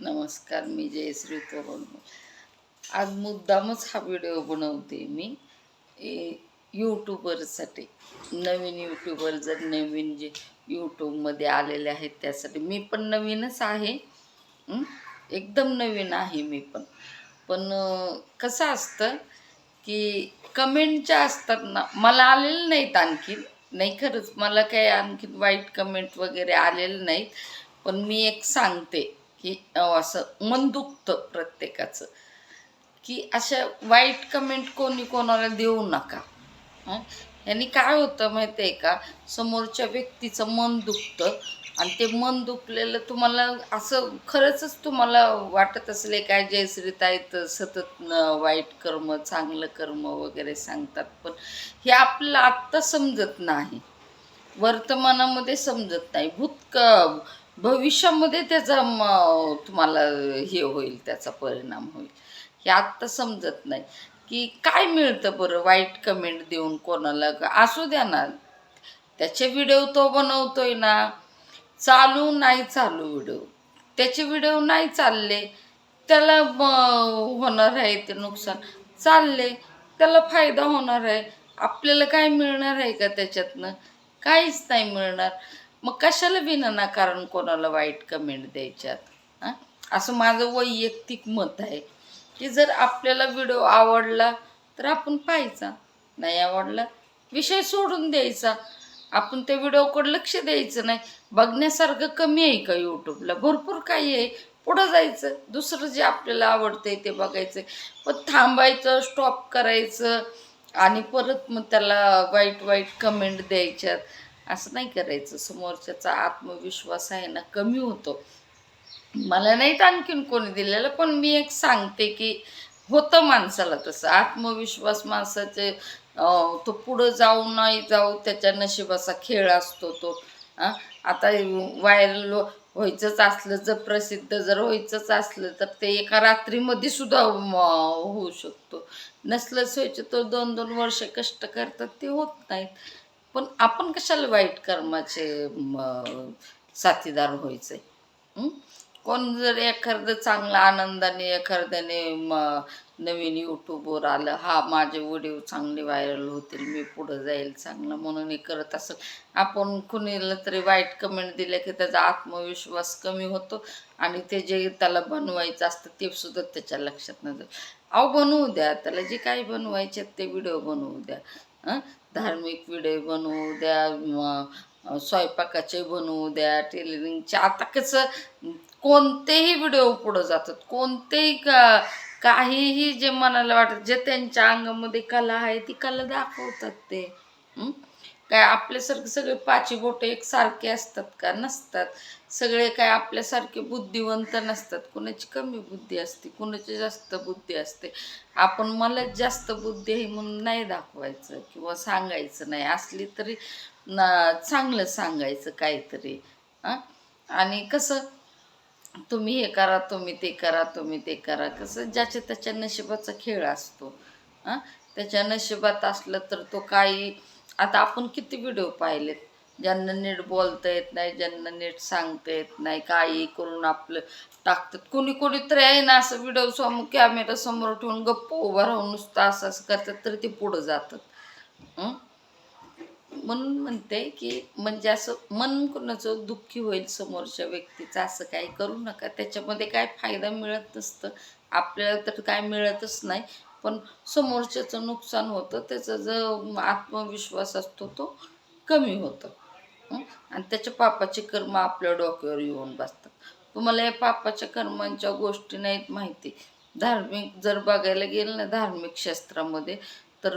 नमस्कार मी जयश्री तरुण आज मुद्दामच हा व्हिडिओ बनवते मी. ए- यूट्यूबरसाठी नवीन यूट्यूबर जर नवीन जे यूट्यूबमध्ये आलेले आहेत त्यासाठी मी पण नवीनच आहे. एकदम नवीन आहे मी पण. पण कसं असतं की कमेंटच्या असतात ना मला आलेलं नाहीत आणखीन नाही खरंच मला काही आणखीन वाईट कमेंट वगैरे आलेलं नाहीत. पण मी एक सांगते. की असं मन दुखतं प्रत्येकाचं. की अशा वाईट कमेंट कोणी कोणाला देऊ नका. यांनी काय होतं माहिती आहे का? समोरच्या व्यक्तीचं मन दुखतं आणि ते मन दुखलेलं तुम्हाला असं खरंच तुम्हाला वाटत असले काय जयश्रीताई तर सतत वाईट कर्म चांगलं कर्म वगैरे सांगतात. पण हे आपलं आत्ता समजत नाही. वर्तमानामध्ये समजत नाही. भूतक भविष्यामध्ये त्याचा तुम्हाला हे होईल त्याचा परिणाम होईल. हे आत्ता समजत नाही. की काय मिळतं बरं? वाईट कमेंट देऊन कोणाला? असू द्या ना. त्याचे व्हिडिओ तो बनवतोय ना. चालू नाही चालू व्हिडिओ त्याचे व्हिडिओ नाही चालले. त्याला होणार आहे ते नुकसान. चालले. त्याला फायदा होणार आहे. आपल्याला काय मिळणार आहे का त्याच्यातनं? काहीच नाही मिळणार. मग कशाला विनाकारण कोणाला वाईट कमेंट द्यायच्यात? असं माझं वैयक्तिक मत आहे की जर आपल्याला व्हिडिओ आवडला तर आपण पाहायचा नाही आवडला विषय सोडून द्यायचा. आपण त्या व्हिडिओकडे लक्ष द्यायचं नाही. बघण्यासारखं कमी आहे का यूट्यूबला भरपूर काही आहे. पुढं जायचं. दुसरं जे आपल्याला आवडतंय ते बघायचं. पण थांबायचं स्टॉप करायचं आणि परत मग त्याला वाईट वाईट कमेंट द्यायच्यात. असं नाही करायचं. समोरच्याचा आत्मविश्वास आहे ना कमी होतो. मला नाहीत आणखीन कोणी दिलेलं पण मी एक सांगते की होतं माणसाला तसं. आत्मविश्वास माणसाचे तो पुढं जाऊ नाही जाऊ त्याच्या नशिबाचा खेळ असतो तो. आता व्हायरल व्हायचंच असलं जर प्रसिद्ध जर व्हायचंच असलं तर ते एका रात्रीमध्ये सुद्धा होऊ शकतो. नसलंच व्हायचं तर दोन दोन वर्ष कष्ट करतात ते होत नाहीत. पण आपण कशाला वाईट कर्माचे म, साथीदार व्हायचे कोण जर एखादं चांगलं आनंदाने एखाद्याने नवीन यूट्यूबवर आलं हा माझे व्हिडिओ चांगले व्हायरल होतील मी पुढं जाईल चांगलं म्हणून हे करत असेल आपण कुणीला तरी वाईट कमेंट दिल्या की त्याचा आत्मविश्वास कमी होतो आणि ते जे त्याला बनवायचं असतं ते सुद्धा त्याच्या लक्षात नसतं. अहो बनवू द्या त्याला जे काही बनवायचे आहेत ते व्हिडिओ बनवू द्या. धार्मिक व्हिडिओ बनवू द्या स्वयंपाकाचे बनवू द्या टेलरिंगचे. आता कसं कोणतेही व्हिडिओ पुढं जातात. कोणतेही का काहीही जे मनाला वाटत जे त्यांच्या अंगामध्ये कला आहे ती कला दाखवतात ते. काय आपल्यासारखे सगळे पाची बोटं एकसारखे असतात का? नसतात. सगळे काय आपल्यासारखे बुद्धिवंत नसतात. कुणाची कमी बुद्धी असते कुणाची जास्त बुद्धी असते. आपण मलाच जास्त बुद्धी आहे म्हणून नाही दाखवायचं किंवा सांगायचं नाही. असली तरी न चांगलं सांगायचं काहीतरी. हां? आणि कसं तुम्ही हे करा तुम्ही ते करा तुम्ही ते करा. कसं ज्याच्या त्याच्या नशिबाचा खेळ असतो. हां? त्याच्या नशिबात असलं तर तो काही आता आपण किती व्हिडिओ पाहिलेत? ज्यांना नीट बोलता येत नाही ज्यांना नीट सांगता येत नाही काही करून आपलं टाकतात. कोणी कोणी तर आहे ना असं व्हिडिओ समोर कॅमेरा समोर ठेवून गप्प उभं राहून नुसतं असं असं करतात तर ते पुढं जातात. म्हणून म्हणते की म्हणजे असं मन कोणाचं दुःखी होईल समोरच्या व्यक्तीचं असं काही करू नका. त्याच्यामध्ये काय फायदा मिळत नसतं. आपल्याला तर काय मिळतच नाही. पण समोरच्याचं नुकसान होतं त्याचा जो आत्मविश्वास असतो तो कमी होतो. आणि त्याच्या पापाचे कर्म आपल्या डोक्यावर येऊन बसतात. तुम्हाला या पापाच्या कर्मांच्या गोष्टी नाहीत माहिती. धार्मिक जर बघायला गेलं ना धार्मिक शास्त्रामध्ये तर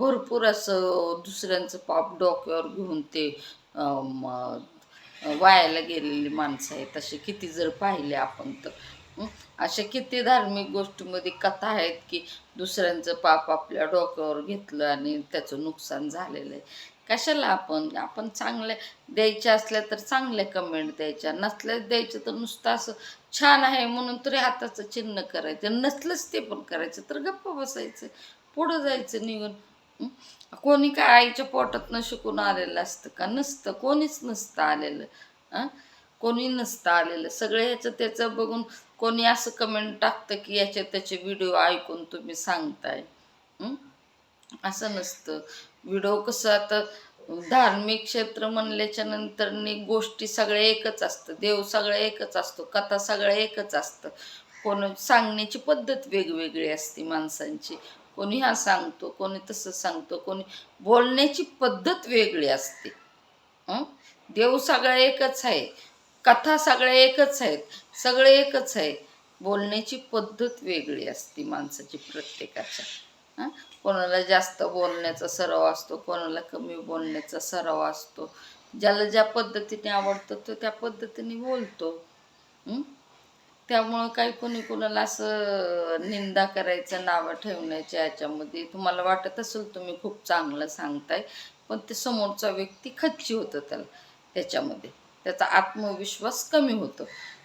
भरपूर असं दुसऱ्यांचं पाप डोक्यावर घेऊन ते वायाला गेलेली माणसं आहेत. असे किती जर पाहिले आपण तर. अशा किती धार्मिक गोष्टीमध्ये कथा आहेत की दुसऱ्यांचं पाप आपल्या डोक्यावर घेतलं आणि त्याचं नुकसान झालेलं आहे. कशाला आपण आपण चांगल्या द्यायच्या असल्या तर चांगल्या कमेंट द्यायच्या नसल्या द्यायचं तर नुसतं असं छान आहे म्हणून तरी हाताचं चिन्ह करायचं नसलंच ते पण करायचं. तर गप्प बसायचं पुढं जायचं निघून. कोणी काय आईच्या पोटातनं शिकून आलेलं असतं का? नसतं. कोणीच नसतं आलेलं. कोणी नसतं आलेलं. सगळे ह्याचं त्याचं बघून कोणी असं कमेंट टाकतं की याचे त्याचे व्हिडिओ ऐकून तुम्ही सांगताय. असं नसतं. व्हिडिओ कसं आता धार्मिक क्षेत्र म्हणल्याच्या नंतर गोष्टी सगळ्या एकच असतं. देव सगळ्या एकच असतो. कथा सगळ्या एकच असतं. कोण सांगण्याची पद्धत वेगवेगळी असते माणसांची. कोणी हा सांगतो कोणी तसं सांगतो कोणी बोलण्याची पद्धत वेगळी असते. देव सगळा एकच आहे. कथा सगळ्या एकच आहेत सगळे एकच आहे बोलण्याची पद्धत वेगळी असते माणसाची प्रत्येकाच्या हां? कोणाला जास्त बोलण्याचा सराव असतो कोणाला कमी बोलण्याचा सराव असतो. ज्याला ज्या पद्धतीने आवडतं तो त्या पद्धतीने बोलतो. त्यामुळं काही कोणी कोणाला असं निंदा करायचं नावं ठेवण्याच्या याच्यामध्ये तुम्हाला वाटत असेल तुम्ही खूप चांगलं सांगताय पण ते समोरचा व्यक्ती खच्ची होतं त्याला त्याच्यामध्ये. त्याचा आत्मविश्वास कमी होतो.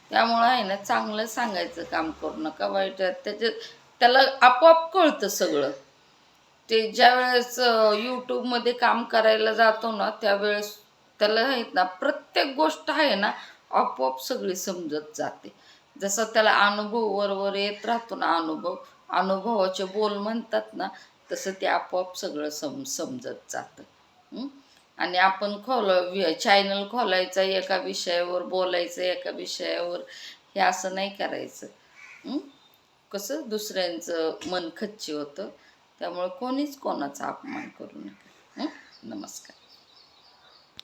त्यामुळं आहे ना चांगलं सांगायचं काम करू नका वाईट त्याच्या त्याला आपोआप कळतं सगळं. ते ज्या वेळेस यूट्यूबमध्ये काम करायला जातो ना त्यावेळेस त्याला आहेत ना प्रत्येक गोष्ट आहे ना आपोआप सगळी समजत जाते. जसं त्याला अनुभव वरवर येत राहतो ना अनुभव अनुभवाचे बोल म्हणतात ना तसं ते आपोआप सगळं सम समजत जातं. आणि आपण खोल चॅनल खोलायचं एका विषयावर बोलायचं एका विषयावर हे असं नाही करायचं. कसं? दुसऱ्यांचं मन खच्ची होतं. त्यामुळे कोणीच कोणाचा अपमान करू नका. नमस्कार.